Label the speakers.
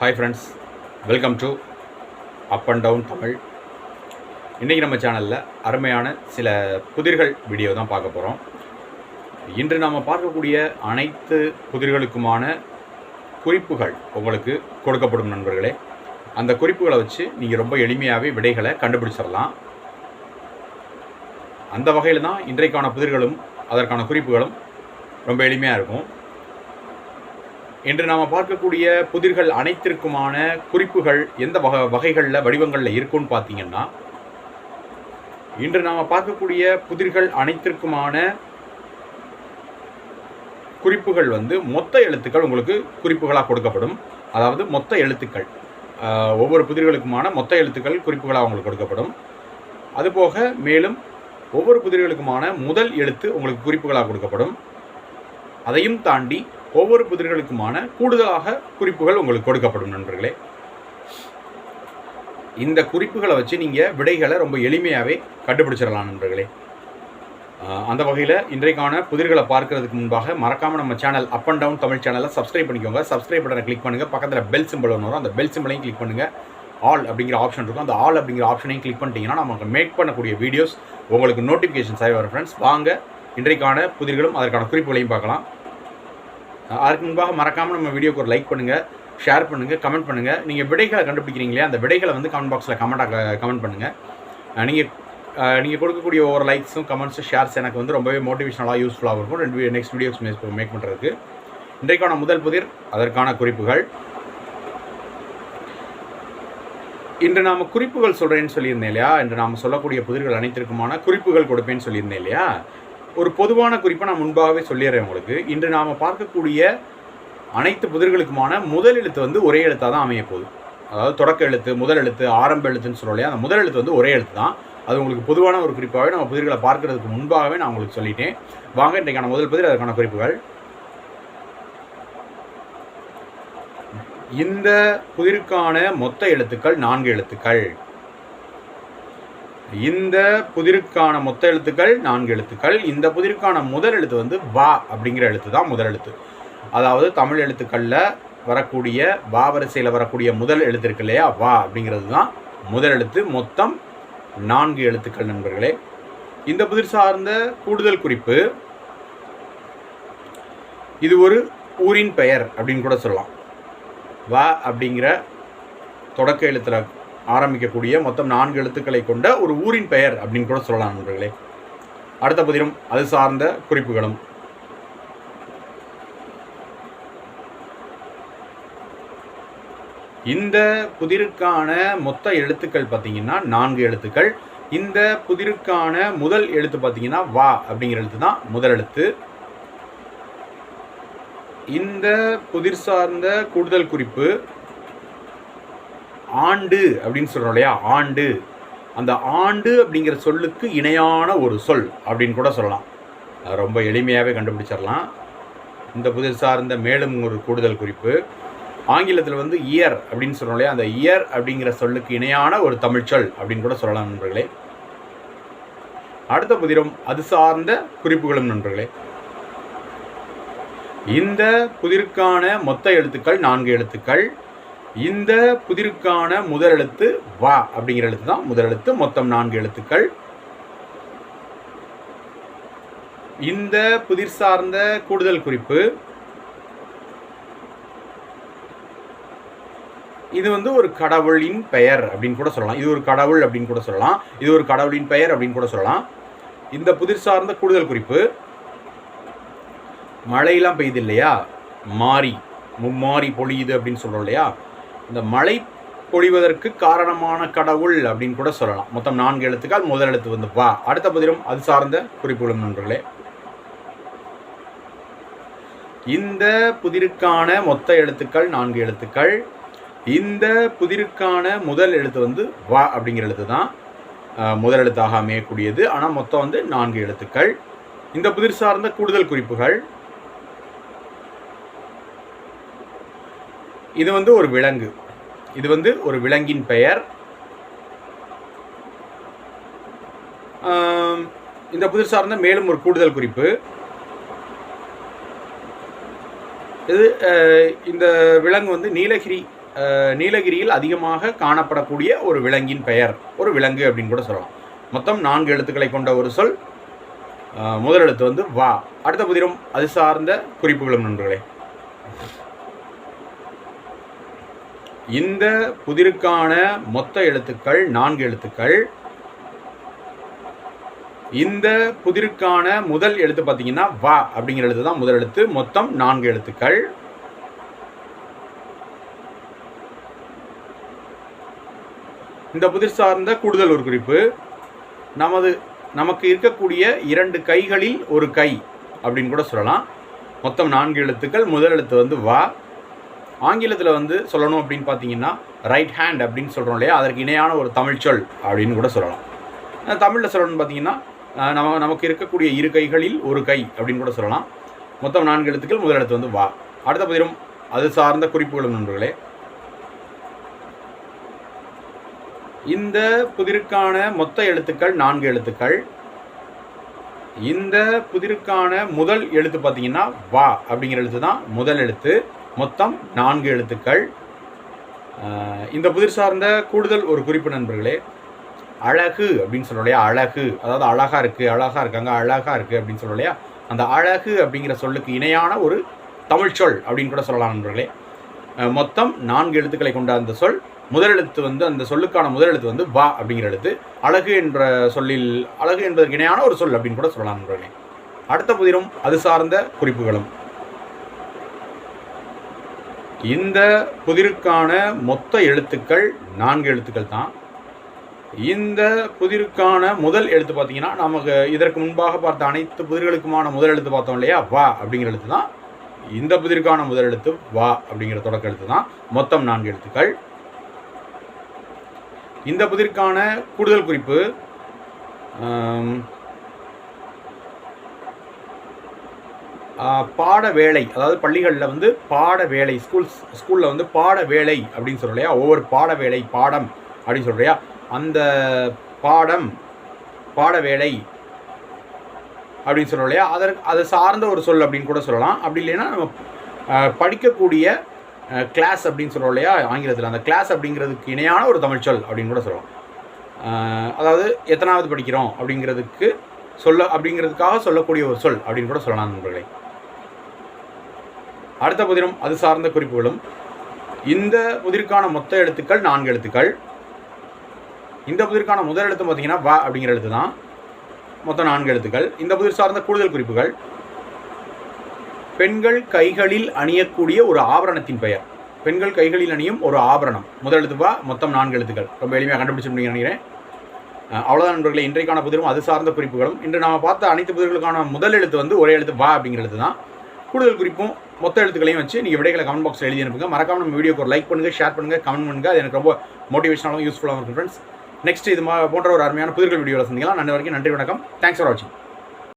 Speaker 1: Hi friends welcome to up and down Tamil இன்றைக்கி நம்ம சேனலில் அருமையான சில புதிர்கள் வீடியோ தான் பார்க்க போகிறோம் இன்று நாம் பார்க்கக்கூடிய அனைத்து புதிர்களுக்குமான குறிப்புகள் உங்களுக்கு கொடுக்கப்படும் நண்பர்களே. அந்த குறிப்புகளை வச்சு நீங்கள் ரொம்ப எளிமையாகவே விடைகளை கண்டுபிடிச்சிடலாம். அந்த வகையில் தான் இன்றைக்கான புதிர்களும் அதற்கான குறிப்புகளும் ரொம்ப எளிமையாக இருக்கும். இன்று நாம் பார்க்கக்கூடிய புதிர்கள் அனைத்திற்குமான குறிப்புகள் எந்த வகை வகைகளில் வடிவங்களில் இருக்குன்னு பார்த்தீங்கன்னா இன்று நாம் பார்க்கக்கூடிய புதிர்கள் அனைத்திற்குமான குறிப்புகள் வந்து மொத்த எழுத்துக்கள் உங்களுக்கு குறிப்புகளாக கொடுக்கப்படும். அதாவது மொத்த எழுத்துக்கள். ஒவ்வொரு புதிர்களுக்குமான மொத்த எழுத்துக்கள் குறிப்புகளாக உங்களுக்கு கொடுக்கப்படும். அதுபோக மேலும் ஒவ்வொரு புதிர்களுக்குமான முதல் எழுத்து உங்களுக்கு குறிப்புகளாக கொடுக்கப்படும். அதையும் தாண்டி ஒவ்வொரு புதிர்களுக்குமான கூடுதலாக குறிப்புகள் உங்களுக்கு கொடுக்கப்படும் நண்பர்களே. இந்த குறிப்புகளை வச்சு நீங்கள் விடைகளை ரொம்ப எளிமையாகவே கண்டுபிடிச்சிடலாம் நண்பர்களே. அந்த வகையில் இன்றைக்கான புதிர்களை பார்க்கறதுக்கு முன்பாக மறக்காமல் நம்ம channel up and down Tamil சேனலை சப்ஸ்கிரைப் பண்ணிக்கோங்க. சப்ஸ்கிரைப் பட்டனை கிளிக் பண்ணுங்கள் பக்கத்தில் பெல் சிம்பிள் ஒன்று வரும். அந்த பெல் சிம்பிளையும் கிளிக் பண்ணுங்கள் ஆல் அப்படிங்கிற ஆப்ஷன் இருக்கும். அந்த ஆல் அப்படிங்கிற ஆப்ஷனையும் கிளிக் பண்ணிட்டீங்கன்னா நமக்கு மேக் பண்ணக்கூடிய வீடியோஸ் உங்களுக்கு நோட்டிஃபிகேஷன்ஸ் ஆகி வரும் ஃப்ரெண்ட்ஸ் வாங்க இன்றைக்கான புதிர்களும் அதற்கான குறிப்புகளையும் பார்க்கலாம். அதுக்கு முன்பாக மறக்காமல் நம்ம வீடியோக்கு ஒரு லைக் பண்ணுங்கள் ஷேர் பண்ணுங்கள் கமெண்ட் பண்ணுங்கள் நீங்கள் விடைகளை கண்டுபிடிக்கிறீங்களே அந்த விடைகளை வந்து கமெண்ட் பாக்ஸில் கமெண்டாக கமெண்ட் பண்ணுங்கள் நீங்கள் நீங்கள் கொடுக்கக்கூடிய ஒவ்வொரு லைக்ஸும் கமெண்ட்ஸும் ஷேர்ஸ் எனக்கு வந்து ரொம்பவே மோட்டிவேஷனலாக யூஸ்ஃபுல்லாக இருக்கும். ரெண்டு நெக்ஸ்ட் வீடியோஸ் மேக் பண்ணுறதுக்கு இன்றைக்கான முதல் புதிர் அதற்கான குறிப்புகள். இன்று நாம் குறிப்புகள் சொல்கிறேன்னு சொல்லியிருந்தேன் இல்லையா? இன்று நாம் சொல்லக்கூடிய புதிர்கள் அனைத்திற்குமான குறிப்புகள் கொடுப்பேன்னு சொல்லியிருந்தேன் இல்லையா? ஒரு பொதுவான குறிப்பை நான் முன்பாகவே சொல்லிடுறேன் உங்களுக்கு. இன்று நாம் பார்க்கக்கூடிய அனைத்து புதிர்களுக்குமான முதல் எழுத்து வந்து ஒரே எழுத்தாக தான் அமைய போகுது. அதாவது தொடக்க எழுத்து முதல் எழுத்து ஆரம்ப எழுத்துன்னு சொல்கிறோம் இல்லையா? அந்த முதல் எழுத்து வந்து ஒரே எழுத்து தான். அது உங்களுக்கு பொதுவான ஒரு குறிப்பாகவே நம்ம புதிர்களை பார்க்கறதுக்கு முன்பாகவே நான் உங்களுக்கு சொல்லிட்டேன். வாங்க இன்றைக்கான முதல் புதிர் அதற்கான குறிப்புகள். இந்த புதிருக்கான மொத்த எழுத்துக்கள் நான்கு எழுத்துக்கள். இந்த புதிருக்கான மொத்த எழுத்துக்கள் நான்கு எழுத்துக்கள். இந்த புதிருக்கான முதல் எழுத்து வந்து வா அப்படிங்கிற எழுத்து தான் முதல் எழுத்து. அதாவது தமிழ் எழுத்துக்களில் வரக்கூடிய வா வரிசையில் வரக்கூடிய முதல் எழுத்து இருக்கு இல்லையா? வா அப்படிங்கிறது தான் முதல் எழுத்து. மொத்தம் நான்கு எழுத்துக்கள் நண்பர்களே. இந்த புதிர் சார்ந்த கூடுதல் குறிப்பு இது ஒரு ஊரின் பெயர் அப்படின்னு கூட சொல்லலாம். வா அப்படிங்கிற தொடக்க எழுத்துல ஆரம்பிக்கக்கூடிய மொத்தம் நான்கு எழுத்துக்களை கொண்ட ஒரு ஊரின் பெயர் அப்படின்னு கூட சொல்லலாம் நண்பர்களே. அடுத்த பதிலும் அது சார்ந்த குறிப்புகளும். இந்த புதிருக்கான மொத்த எழுத்துக்கள் பார்த்தீங்கன்னா நான்கு எழுத்துக்கள். இந்த புதிருக்கான முதல் எழுத்து பார்த்தீங்கன்னா வா அப்படிங்கிற எழுத்து தான் முதல் எழுத்து. இந்த புதிர் சார்ந்த கூடுதல் குறிப்பு. ஆண்டு அப்படின்னு சொல்கிறோம் இல்லையா? ஆண்டு. அந்த ஆண்டு அப்படிங்கிற சொல்லுக்கு இணையான ஒரு சொல் அப்படின்னு கூட சொல்லலாம். அது ரொம்ப எளிமையாகவே கண்டுபிடிச்சிடலாம். இந்த புதிர் சார்ந்த மேலும் ஒரு கூடுதல் குறிப்பு. ஆங்கிலத்தில் வந்து இயர் அப்படின்னு சொல்கிறோம் இல்லையா? அந்த இயர் அப்படிங்கிற சொல்லுக்கு இணையான ஒரு தமிழ்ச்சொல் அப்படின்னு கூட சொல்லலாம் நண்பர்களே. அடுத்த புதிரும் அது சார்ந்த குறிப்புகளும் நண்பர்களே. இந்த புதிருக்கான மொத்த எழுத்துக்கள் நான்கு எழுத்துக்கள். இந்த புதிருக்கான முதல் எழுத்து வா அப்படிங்கிற எழுத்து தான் முதல் எழுத்து. மொத்தம் நான்கு எழுத்துக்கள். இந்த புதிர் சார்ந்த கூடுதல் குறிப்பு. இது வந்து ஒரு கடவுளின் பெயர் அப்படின்னு கூட சொல்லலாம். இது ஒரு கடவுள் அப்படின்னு கூட சொல்லலாம். இது ஒரு கடவுளின் பெயர் அப்படின்னு கூட சொல்லலாம். இந்த புதிர் சார்ந்த கூடுதல் குறிப்பு. மழையெல்லாம் பெய்யுது இல்லையா? மாறி மும்மாறி பொழியுது அப்படின்னு சொல்கிறோம் இல்லையா? இந்த மழை பொழிவதற்கு காரணமான கடவுள் அப்படின்னு கூட சொல்லலாம். மொத்தம் நான்கு எழுத்துக்கள் முதல் எழுத்து வந்து வா. அடுத்த பதிலும் அது சார்ந்த குறிப்புகளும் நண்பர்களே. இந்த புதிருக்கான மொத்த எழுத்துக்கள் நான்கு எழுத்துக்கள். இந்த புதிருக்கான முதல் எழுத்து வந்து வா அப்படிங்கிற எழுத்து தான் முதல் எழுத்தாக அமையக்கூடியது. ஆனால் மொத்தம் வந்து நான்கு எழுத்துக்கள். இந்த புதிர் சார்ந்த கூடுதல் குறிப்புகள். இது வந்து ஒரு விலங்கு. இது வந்து ஒரு விலங்கின் பெயர். இந்த புதிர் சார்ந்த மேலும் ஒரு கூடுதல் குறிப்பு. இது இந்த விலங்கு வந்து நீலகிரி நீலகிரியில் அதிகமாக காணப்படக்கூடிய ஒரு விலங்கின் பெயர். ஒரு விலங்கு அப்படின்னு கூட சொல்லலாம். மொத்தம் நான்கு எழுத்துக்களை கொண்ட ஒரு சொல். முதல் எழுத்து வந்து வா. அடுத்த புதிரும் அது சார்ந்த குறிப்புகளும் நண்பர்களே. இந்த புதிருக்கான மொத்த எழுத்துக்கள் நான்கு எழுத்துக்கள். இந்த புதிருக்கான முதல் எழுத்து பார்த்தீங்கன்னா வா அப்படிங்கிற எழுத்து தான் முதல் எழுத்து. மொத்தம் நான்கு எழுத்துக்கள். இந்த புதிர் சார்ந்த கூடுதல் ஒரு குறிப்பு. நமது நமக்கு இருக்கக்கூடிய இரண்டு கைகளில் ஒரு கை அப்படின்னு கூட சொல்லலாம். மொத்தம் நான்கு எழுத்துக்கள். முதல் எழுத்து வந்து வா ஆங்கிலத்தில் வந்து சொல்லணும் அப்படின்னு பார்த்தீங்கன்னா ரைட் ஹேண்ட் அப்படின்னு சொல்கிறோம் இல்லையா? அதற்கு இணையான ஒரு தமிழ் சொல் அப்படின்னு கூட சொல்லலாம். தமிழில் சொல்லணும்னு பார்த்தீங்கன்னா நம்ம நமக்கு இருக்கக்கூடிய இரு கைகளில் ஒரு கை அப்படின்னு கூட சொல்லலாம். மொத்தம் நான்கு எழுத்துக்கள் முதல் எழுத்து வந்து வா. அடுத்த பதிலும் அது சார்ந்த குறிப்புகளும் நண்பர்களே. இந்த புதிருக்கான மொத்த எழுத்துக்கள் நான்கு எழுத்துக்கள். இந்த புதிருக்கான முதல் எழுத்து பார்த்தீங்கன்னா வா அப்படிங்கிற எழுத்து தான் முதல் எழுத்து. மொத்தம் நான்கு எழுத்துக்கள். இந்த புதிர் சார்ந்த கூடுதல் ஒரு குறிப்பு நண்பர்களே அழகு அப்படின்னு சொல்லலையா இல்லையா? அழகு. அதாவது அழகாக இருக்குது அழகாக இருக்காங்க அழகாக இருக்குது அப்படின்னு சொல்லலையா இல்லையா? அந்த அழகு அப்படிங்கிற சொல்லுக்கு இணையான ஒரு தமிழ் சொல் அப்படின்னு கூட சொல்லலாம் நண்பர்களே. மொத்தம் நான்கு எழுத்துக்களை கொண்ட அந்த சொல் முதல் எழுத்து வந்து அந்த சொல்லுக்கான முதல் எழுத்து வந்து வா அப்படிங்கிற எழுத்து. அழகு என்ற சொல்லில் அழகு என்பதற்கு இணையான ஒரு சொல் அப்படின்னு கூட சொல்லலாம் நண்பர்களே. அடுத்த புதிரும் அது சார்ந்த குறிப்புகளும். இந்த புதிருக்கான மொத்த எழுத்துக்கள் நான்கு எழுத்துக்கள் தான். இந்த புதிருக்கான முதல் எழுத்து பார்த்தீங்கன்னா நமக்கு இதற்கு முன்பாக பார்த்த அனைத்து புதிர்களுக்குமான முதல் எழுத்து பார்த்தோம் இல்லையா? வா அப்படிங்கிற எழுத்து தான். இந்த புதிருக்கான முதல் எழுத்து வா அப்படிங்கிற தொடக்க எழுத்து தான். மொத்தம் நான்கு எழுத்துக்கள். இந்த புதிருக்கான கூடுதல் குறிப்பு பாட வேலை அதாவது பள்ளிகளில் வந்து பாட வேலை ஸ்கூல்ஸ் ஸ்கூலில் வந்து பாட வேலை அப்படின்னு சொல்கிறோம் இல்லையா? ஒவ்வொரு பாட வேலை பாடம் அப்படின்னு சொல்கிறியா இல்லையா? அந்த பாடம் பாட வேலை அப்படின்னு சொல்கிறோம் இல்லையா? அதற்கு அதை சார்ந்த ஒரு சொல் அப்படின்னு கூட சொல்லலாம். அப்படி இல்லைன்னா நம்ம படிக்கக்கூடிய கிளாஸ் அப்படின்னு சொல்கிறோம் இல்லையா? ஆங்கிலத்தில். அந்த கிளாஸ் அப்படிங்கிறதுக்கு இணையான ஒரு தமிழ் சொல் அப்படின்னு கூட சொல்லலாம். அதாவது எத்தனாவது படிக்கிறோம் அப்படிங்கிறதுக்கு சொல்ல அப்படிங்கிறதுக்காக சொல்லக்கூடிய ஒரு சொல் அப்படின்னு கூட சொல்லலாம் நண்பர்களே. அடுத்த புதினம் அது சார்ந்த குறிப்புகளும். இந்த புதிருக்கான மொத்த எழுத்துக்கள் நான்கு எழுத்துக்கள். இந்த புதிருக்கான முதல் எழுத்து பார்த்தீங்கன்னா வா அப்படிங்கிற எழுத்து தான். மொத்தம் நான்கு எழுத்துக்கள். இந்த புதிர் சார்ந்த கூடுதல் குறிப்புகள். பெண்கள் கைகளில் அணியக்கூடிய ஒரு ஆபரணத்தின் பெயர். பெண்கள் கைகளில் அணியும் ஒரு ஆபரணம். முதல் எழுத்து வா மொத்தம் நான்கு எழுத்துக்கள். ரொம்ப எளிமையாக கண்டுபிடிச்சு நினைக்கிறேன். அவ்வளோதான் நண்பர்களே. இன்றைக்கான புதிரும் அது சார்ந்த குறிப்புகளும். இன்று நாம் பார்த்த அனைத்து புதிர்களுக்கான முதல் எழுத்து வந்து ஒரே எழுத்து வா அப்படிங்கிற எழுத்து தான். கூடுதல் குறிப்பும் மொத்த எழுத்துக்களையும் வச்சு நீங்கள் விடைகளை கமெண்ட் பாக்ஸில் எழுதி அனுப்புங்க. மறக்காம நம்ம வீடியோக்கு ஒரு லைக் பண்ணுங்கள் ஷேர் பண்ணுங்கள் கமெண்ட் பண்ணுங்கள் அது எனக்கு ரொம்ப மோட்டிவேஷனாகவும் யூஸ்ஃபுல்லாகவும் இருக்கும் ஃப்ரெண்ட்ஸ் நெக்ஸ்ட் இது போன்ற ஒரு அருமையான புதிர்கள் வீடியோவில் சந்திக்கலாம். நன்றி வரைக்கும் நன்றி வணக்கம். தேங்க்ஸ் ஃபார் வாட்சிங்